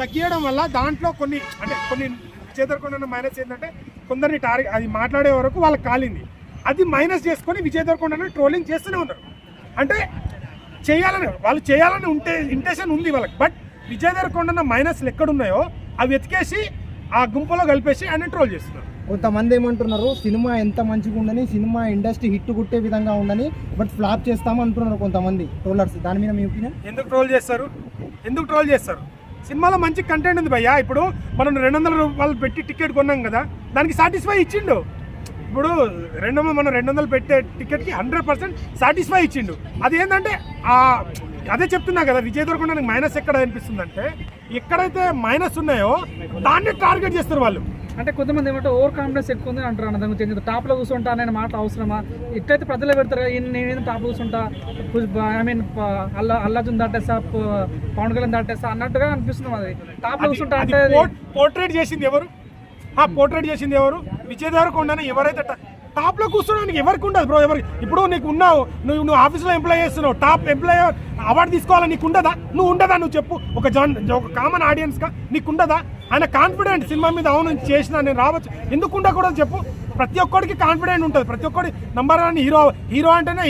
తగ్గియడం వల్ల దాంట్లో కొన్ని అంటే కొన్ని విజయదరకొండ మైనస్ ఏంటంటే కొందరిని టార్గెట్ అది మాట్లాడే వరకు వాళ్ళకి కాలింది. అది మైనస్ చేసుకొని విజయదరకొండను ట్రోలింగ్ చేస్తూనే ఉన్నారు. అంటే చేయాలని వాళ్ళు చేయాలని ఉంటే ఇంటెన్షన్ ఉంది వాళ్ళకి. బట్ విజయదరకొండ మైనస్లు ఎక్కడున్నాయో అవి వెతికేసి ఆ గుంపులో కలిపేసి ఆయన ట్రోల్ చేస్తున్నారు. కొంతమంది ఏమంటున్నారు సినిమా ఎంత మంచిగా ఉండని సినిమా ఇండస్ట్రీ హిట్ కొట్టే విధంగా ఉండని బట్ ఫ్లాప్ చేస్తాం అంటున్నారు కొంతమంది ట్రోలర్స్ దాని మీద మీ ఒపీనియన్ ఎందుకు ట్రోల్ చేస్తారు? ఎందుకు ట్రోల్ చేస్తారు? సినిమాలో మంచి కంటెంట్ ఉంది భయ్యా. ఇప్పుడు మనం రెండు వందల రూపాయలు పెట్టి టికెట్ కొన్నాం కదా దానికి సాటిస్ఫై ఇచ్చిండు. ఇప్పుడు రెండు మనం రెండు వందలు పెట్టే టికెట్కి హండ్రెడ్ పర్సెంట్ సాటిస్ఫై ఇచ్చిండు. అది ఏంటంటే ఆ అదే చెప్తున్నా కదా విజయ్ నాకు మైనస్ ఎక్కడ అనిపిస్తుంది అంటే ఎక్కడైతే మైనస్ ఉన్నాయో దాన్ని టార్గెట్ చేస్తారు వాళ్ళు. అంటే కొంతమంది ఏమంటే ఓవర్ కాన్ఫిడెన్స్ ఎక్కువ ఉంది అంటారు అన్న దాని గురించి టాప్లో కూర్చుంటా అనే మాట అవసరమా? ఇట్లయితే ప్రజలు పెడతారు? నేను టాప్ కూర్చుంటా? ఐ మీన్ అల్లా అల్లాజున్ దాటేసా? పవన్ కళ్యాణ్ దాటేసా? అన్నట్టుగా అనిపిస్తుంది అది టాప్లో కూర్చుంటా అంటే పోర్ట్రేట్ చేసింది ఎవరు? ఆ పోర్ట్రేట్ చేసింది ఎవరు? విజయ్ దేవరకొండని ఎవరైతే ట- టాప్లో కూర్చోడానికి ఎవరికి ఉండదు బ్రో? ఎవరికి ఇప్పుడు నీకు ఉన్నావు నువ్వు నువ్వు ఆఫీస్లో ఎంప్లాయ్ చేస్తున్నావు టాప్ ఎంప్లాయ్ అవార్డు తీసుకోవాలని నీకు ఉండదా నువ్వు ఉండదా? నువ్వు చెప్పు. ఒక జాన్ ఒక కామన్ ఆడియన్స్గా నీకు ఉండదా ఆయన కాన్ఫిడెంట్ సినిమా మీద అవును చేసిన నేను రావచ్చు. ఎందుకు ఉండకూడదు చెప్పు? ప్రతి ఒక్కడికి కాన్ఫిడెంట్ ఉంటుంది. ప్రతి ఒక్కడి నంబర్ అని హీరో హీరో అంటేనే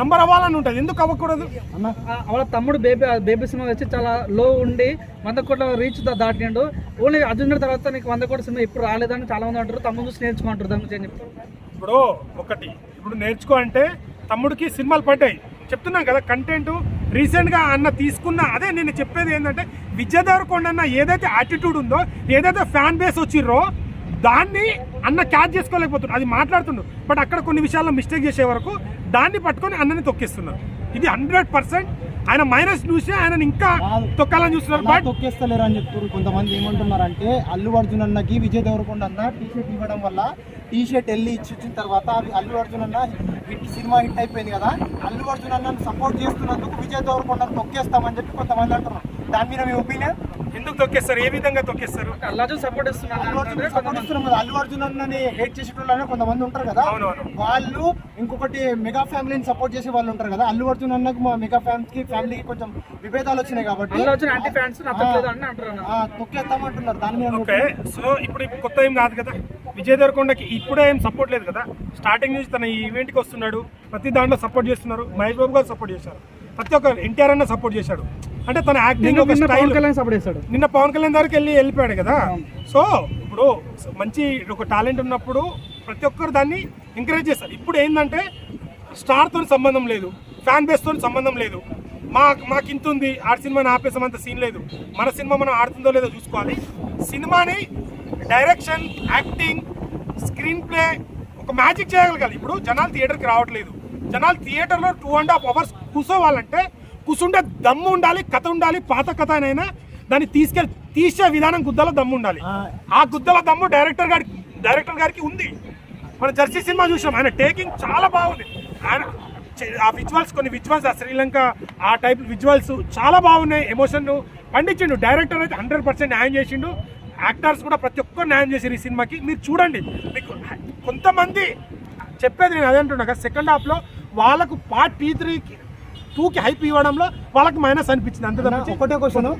నంబర్ అవ్వాలని ఉంటుంది. ఎందుకు అవ్వకూడదు? వాళ్ళ తమ్ముడు బేబీ బేబీ సినిమా వచ్చి చాలా లో ఉండి వంద కోట్ల రీచ్ దాటిండు. ఓన్లీ అర్జున్ తర్వాత నీకు వంద కోట్ల సినిమా ఇప్పుడు రాలేదని చాలా మంది అంటారు. తమ్ముడు చూసి నేర్చుకుంటారు దాని గురించి ఇప్పుడు ఒకటి ఇప్పుడు నేర్చుకో అంటే తమ్ముడికి సినిమాలు పడ్డాయి. చెప్తున్నాం కదా కంటెంట్ రీసెంట్గా అన్న తీసుకున్న అదే నేను చెప్పేది ఏంటంటే విజయ్ దేవరకొండ అన్న ఏదైతే యాటిట్యూడ్ ఉందో ఏదైతే ఫ్యాన్ బేస్ వచ్చిర్రో దాన్ని అన్న క్యాచ్ చేసుకోలేకపోతున్నారు. అది మాట్లాడుతుండు. బట్ అక్కడ కొన్ని విషయాల్లో మిస్టేక్ చేసే వరకు దాన్ని పట్టుకొని అన్నని తొక్కిస్తున్నారు. ఇది హండ్రెడ్ పర్సెంట్ ఆయన మైనస్ చూసి ఆయన ఇంకా తొక్కాలని చూస్తున్నారు. బట్ తొక్కేస్తలేరు అని చెప్తారు కొంతమంది. ఏమంటున్నారంటే అల్లు అర్జున్ అన్నకి విజయ్ దేవరకొండ అన్న టీ షర్ట్ ఇవ్వడం వల్ల టీ షర్ట్ వెళ్ళి ఇచ్చి ఇచ్చిన తర్వాత అవి అల్లు అర్జున్ అన్న హిట్ సినిమా హిట్ అయిపోయింది కదా అల్లు అర్జున్ అన్నను సపోర్ట్ చేస్తున్నందుకు విజయ్ దేవరకొండ తొక్కేస్తామని చెప్పి కొంతమంది అంటున్నారు. దాని మీద మీ ఒపీనియన్ ఎందుకు తొక్కేస్తారు? ఏ విధంగా తొక్కేస్తారు? సపోర్ట్ అల్లు అర్జున్ సపోర్ట్ కొంతమంది. ఇస్తున్నాం కదా అల్లు అర్జున్ అన్నని హేట్ చేసేటోళ్ళనే కొంతమంది ఉంటారు కదా. వాళ్ళు ఇంకొకటి మెగా ఫ్యామిలీని సపోర్ట్ చేసే వాళ్ళు ఉంటారు కదా అల్లు అర్జున్ అన్నకు మా మెగా ఫ్యామిలీ కి ఫ్యామిలీకి కొంచెం విభేదాలు వచ్చినాయి కాబట్టి తొక్కేస్తామంటున్నారు. దాని మీద సో ఇప్పుడు ఇప్పుడు కొత్త ఏం కాదు కదా? విజయ్ దేవరకొండకి ఇప్పుడే ఏం సపోర్ట్ లేదు కదా? స్టార్టింగ్ నుంచి తన ఈ ఈవెంట్కి వస్తున్నాడు. ప్రతి దాంట్లో సపోర్ట్ చేస్తున్నారు. మహేష్ బాబు గారు సపోర్ట్ చేశారు. ప్రతి ఒక్క ఎన్టీఆర్ అన్న సపోర్ట్ చేశాడు. అంటే తన యాక్టింగ్ ఒక స్టైల్ సపోర్ట్ చేస్తాడు నిన్న పవన్ కళ్యాణ్ దగ్గరికి వెళ్ళి వెళ్ళిపోయాడు కదా? సో ఇప్పుడు మంచి ఒక టాలెంట్ ఉన్నప్పుడు ప్రతి ఒక్కరు దాన్ని ఎంకరేజ్ చేస్తారు. ఇప్పుడు ఏంటంటే స్టార్తో సంబంధం లేదు. ఫ్యాన్ బేస్తో సంబంధం లేదు. మా మాకు ఇంత ఉంది ఆ సినిమాని ఆపేసామంత సీన్ లేదు. మన సినిమా మనం ఆడుతుందో లేదో చూసుకోవాలి. సినిమాని డైరెక్షన్ యాక్టింగ్ స్క్రీన్ ప్లే ఒక మ్యాజిక్ చేయగలగాలి ఇప్పుడు జనాలు థియేటర్కి రావట్లేదు. జనాలు థియేటర్లో టూ అండ్ హాఫ్ అవర్స్ కూర్చోవాలంటే కూర్చుంటే దమ్ము ఉండాలి కథ ఉండాలి పాత కథ అయినా దాన్ని తీసుకెళ్ళి తీసే విధానం గుద్దల దమ్ము ఉండాలి. ఆ, గుద్దల దమ్ము డైరెక్టర్ గారికి డైరెక్టర్ గారికి ఉంది. మన జెర్సీ సినిమా చూసాం ఆయన టేకింగ్ చాలా బాగుంది. ఆయన ఆ విజువల్స్ కొన్ని విజువల్స్ ఆ శ్రీలంక ఆ టైప్ విజువల్స్ చాలా బాగున్నాయి. ఎమోషన్ పండించిండు. డైరెక్టర్ అయితే హండ్రెడ్ పర్సెంట్ న్యాయం చేసిండు. యాక్టర్స్ కూడా ప్రతి ఒక్కరు న్యాయం చేసారు ఈ సినిమాకి. మీరు చూడండి. మీకు కొంతమంది చెప్పేది నేను అదే అంటున్నా కదా సెకండ్ హాఫ్లో వాళ్ళకు పార్ట్ టీ త్రీకి టూకి హైప్ ఇవ్వడంలో వాళ్ళకి మైనస్ అనిపించింది. అంతే ఒకటే క్వశ్చన్